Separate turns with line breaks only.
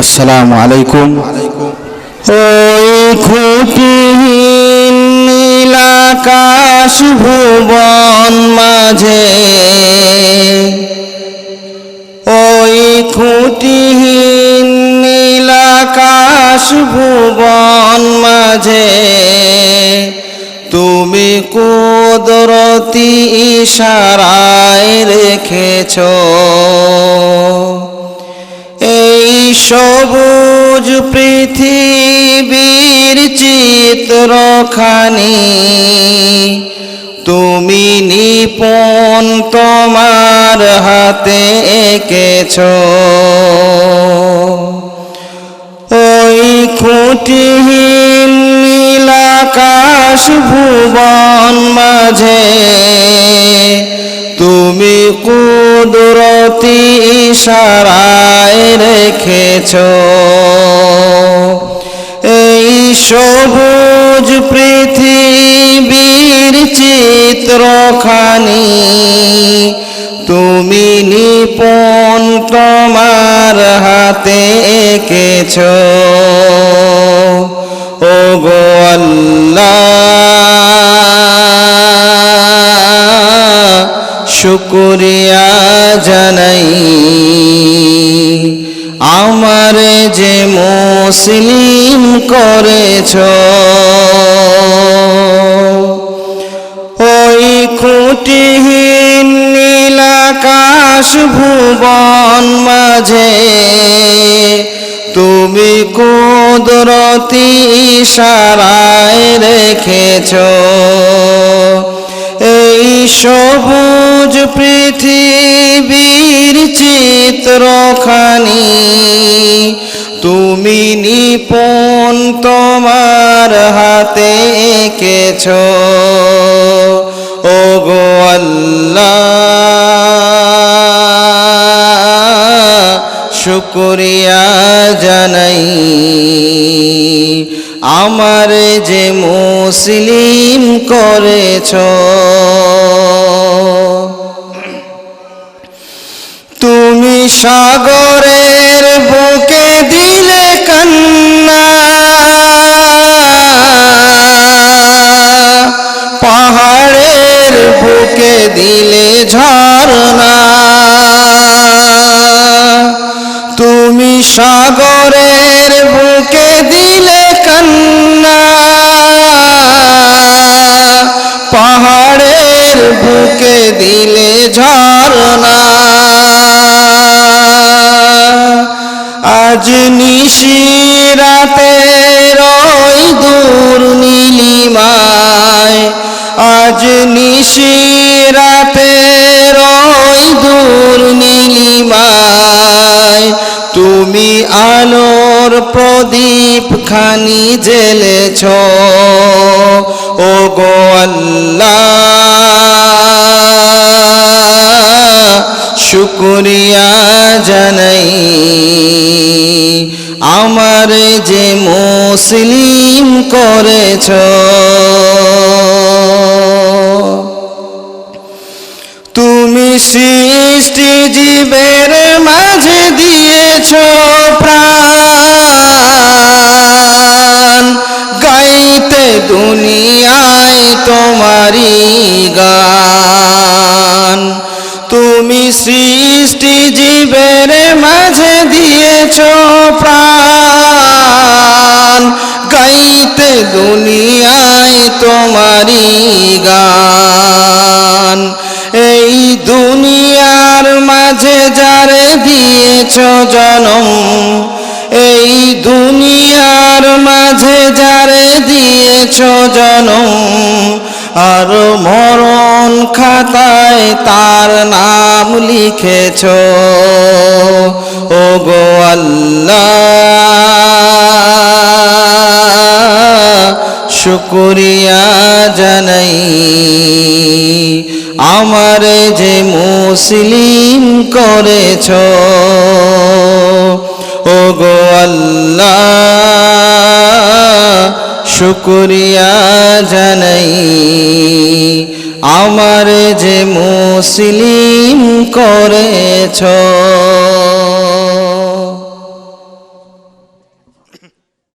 আসসালামু আলাইকুম।
ওই খুঁটিহীন নীলাকাশ ভুবন মাঝে, ওই খুঁটিহীন নীলাকাশ ভুবন মাঝে, তুমি কুদরতি ইশারায় রেখেছ। সবুজ পৃথিবীর চিত্রখানি। তুমি নিপুণ তোমার হাতে এঁকেছ। ওই খুঁটিহীন নীলাকাশ ভুবন মাঝে। তুমি কুদরতি ইশারায় রেখেছ এই সবুজ পৃথিবীর চিত্রখানি তুমি নিপুণ তোমার হাতে এঁকেছ। শুকুরিয়া জানাই। আমার যে মুসলিম করেছ, ওই খুঁটিহীন নীলাকাশ ভুবন মাঝে তুমি কুদরতি ইশারায় রেখেছ। সবুজ পৃথিবীর চিত্রখানি। তুমি নিপুণ তোমার হাতে এঁকেছ। ও গো শুকরিয়া জানাই। আমার যে মুসলিম করেছ সাগরের বুকে দিলে কান্না। পাহাড়ের বুকে দিলে ঝর্ণা। তুমি সাগরের বুকে দিলে কান্না। পাহাড়ের বুকে দিলে আজ নিশি রাতে রই দূর নীলিমায়। আজ নিশি রাতে রই দূর নীলিমায়। তুমি আলোর প্রদীপ খানি জেলেছ ও গো শুকরিয়া জানাই আমার যে মুসলিম করেছ। তুমি সৃষ্টি জীবের মাঝে দিয়েছ। সৃষ্টি জীবের মাঝে দিয়েছ প্রাণ। গাইতে দুনিয়ায় তোমারি গান। এই দুনিয়ার মাঝে যারে দিয়েছ জনম, এই দুনিয়ার মাঝে যারে দিয়েছ জনম আর মরণ খাতায় তার নাম লিখেছ। ও গো শুকরিয়া জানাই। আমার যে মুসলিম করেছ শুকরিয়া জানাই আমার যে মুসলিম করেছ।